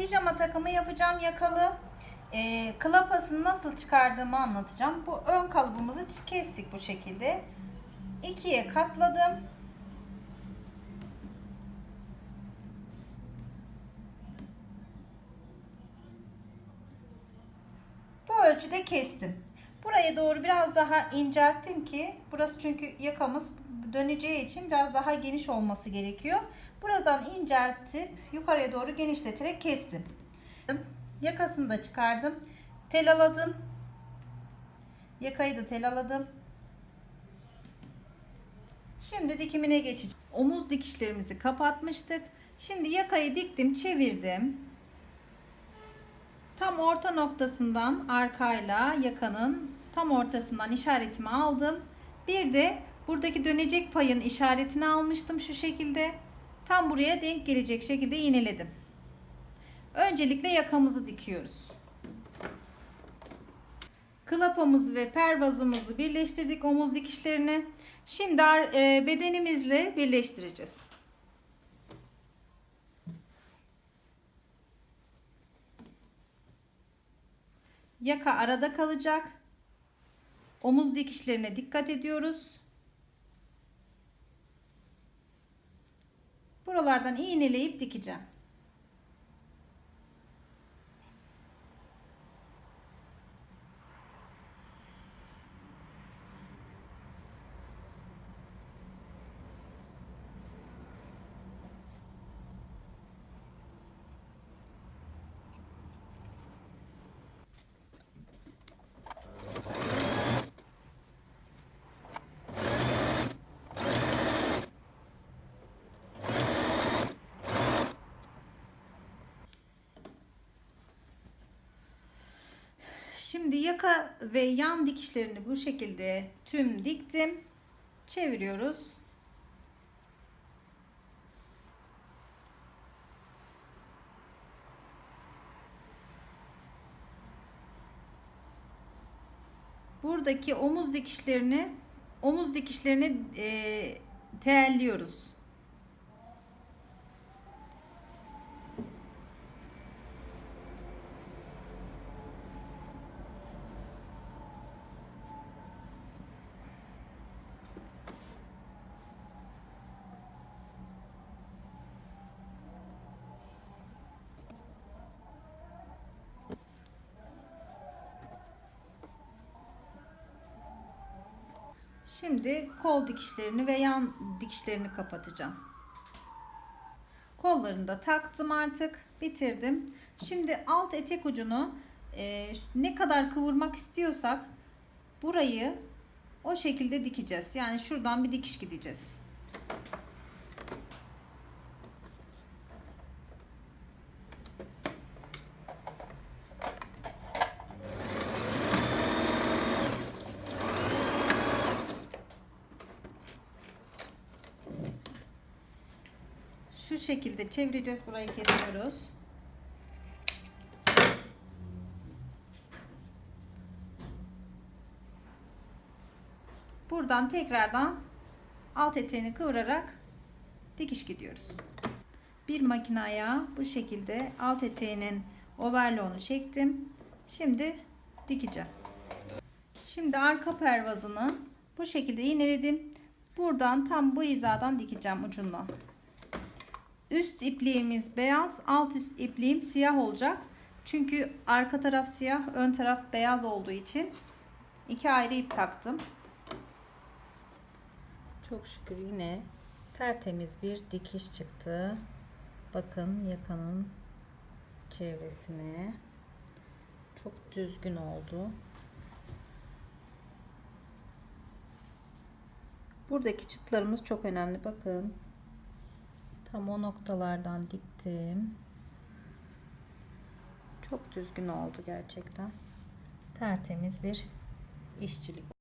Pijama takımı yapacağım yakalı. Ee, klapasını nasıl çıkardığımı anlatacağım. Bu ön kalıbımızı kestik bu şekilde. İkiye katladım. Bu ölçüde kestim. Buraya doğru biraz daha incelttim ki burası çünkü yakamız döneceği için biraz daha geniş olması gerekiyor. Buradan inceltip yukarıya doğru genişleterek kestim. Yakasını da çıkardım. Telaladım. Yakayı da telaladım. Şimdi dikimine geçeceğim. Omuz dikişlerimizi kapatmıştık. Şimdi yakayı diktim, çevirdim. Tam orta noktasından arkayla yakanın tam ortasından işaretimi aldım. Bir de buradaki dönecek payın işaretini almıştım şu şekilde. Tam buraya denk gelecek şekilde iğneledim. Öncelikle yakamızı dikiyoruz. Klapamızı ve pervazımızı birleştirdik omuz dikişlerini. Şimdi e, bedenimizle birleştireceğiz. Yaka arada kalacak. Omuz dikişlerine dikkat ediyoruz. Buralardan iğneleyip dikeceğim. Şimdi yaka ve yan dikişlerini bu şekilde tüm diktim. Çeviriyoruz. Buradaki omuz dikişlerini omuz dikişlerini e, teelliyoruz. Şimdi kol dikişlerini ve yan dikişlerini kapatacağım. Kollarını da taktım artık. Bitirdim. Şimdi alt etek ucunu e, ne kadar kıvırmak istiyorsak burayı o şekilde dikeceğiz. Yani şuradan bir dikiş gideceğiz. Şu şekilde çevireceğiz. Burayı kesiyoruz. Buradan tekrardan alt eteğini kıvırarak dikiş gidiyoruz. Bir makine ayağı bu şekilde alt eteğinin overlock'unu çektim. Şimdi dikeceğim. Şimdi arka pervazını bu şekilde iğneledim. Buradan tam bu hizadan dikeceğim ucundan. Üst ipliğimiz beyaz, alt üst ipliğim siyah olacak. Çünkü arka taraf siyah, ön taraf beyaz olduğu için iki ayrı ip taktım. Çok şükür yine tertemiz bir dikiş çıktı. Bakın yakanın çevresine. Çok düzgün oldu. Buradaki çıtlarımız çok önemli. Bakın. Tam o noktalardan diktim. Çok düzgün oldu gerçekten. Tertemiz bir işçilik.